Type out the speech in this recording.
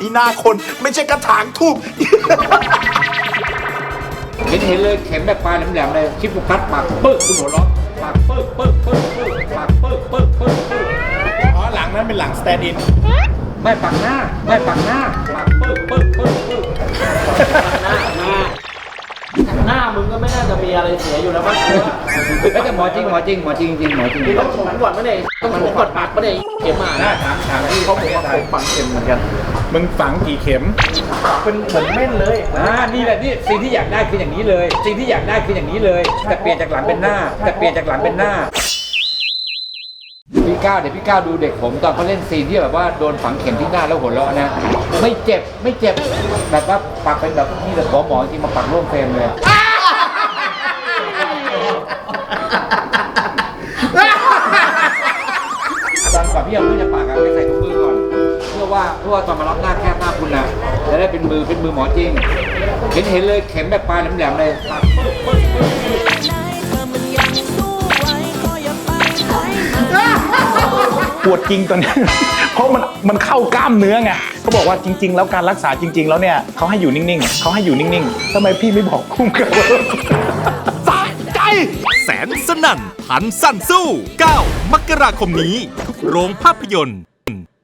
นี่หน้าคนไม่ใช่กระถางทูบเห็นเห็นเลยเข็มแบบปลายแหลมๆเลยชิปโฟกัสปากปึ๊กคุณหัวเราะปากปึ๊กปึ๊กปึ๊กปึ๊กปากปึ๊กปึ๊กปึ๊กปึ๊กอ๋อหลังนั้นเป็นหลังสแตนด์อิน ไม่ปากหน้า ไม่ปากหน้าามึงก็ไม่น่าจะมีอะไรเสียอยู่แล้วมั้งแล้วแต่หมอจริงหมอจริงหมอจริงจริงหมอจริงต้องถมก่อนไม่ได้ต้องถมก่อนปากไม่ได้เข็มมาหน้าถามถามที่เขาบอกว่าผมฝังเข็มเหมือนกันมึงฝังกี่เข็มเป็นเหมือนเม่นเลยอ่านี่แหละนี่สิ่งที่อยากได้คืออย่างนี้เลยสิ่งที่อยากได้คืออย่างนี้เลยแต่เปลี่ยนจากหลังเป็นหน้าแต่เปลี่ยนจากหลังเป็นหน้าพี่ก้าวเดี๋ยวพี่ก้าวดูเด็กผมตอนเขาเล่นซีนที่แบบว่าโดนฝังเข็มที่หน้าแล้วหัวเราะนะ ไม่เจ็บไม่เจ็บแบบว่าปักเป็นแบบนี่แต่หมอหมอจริงมาปักร่วมเฟรมเลย ตอนก่อนพี่อจะปากอะไปใส่ถุงมือก่อน เพื่อว่าเพื่อว่าตอนมารับหน้าแคบหน้าคุณนะจะได้เป็นมือเป็นมือหมอจริง เห็นเห็นเลยเข็มแบบปลายแหลมๆเลยปากปึ๊กปึ๊กปึ๊กปึ๊กปวดจริงตอนนี้ เพราะมันมันเข้ากล้ามเนื้อไงเขาบอกว่าจริง ๆ แล้วการรักษาจริง ๆ แล้วเนี่ยเขาให้อยู่นิ่งๆเขาให้อยู่นิ่งๆทำไมพี่ไม่บอกคุ้มกันสะใจ แสนสนั่น พันสั้นสู้ 9 มกราคมนี้ ทุกโรงภาพยนตร์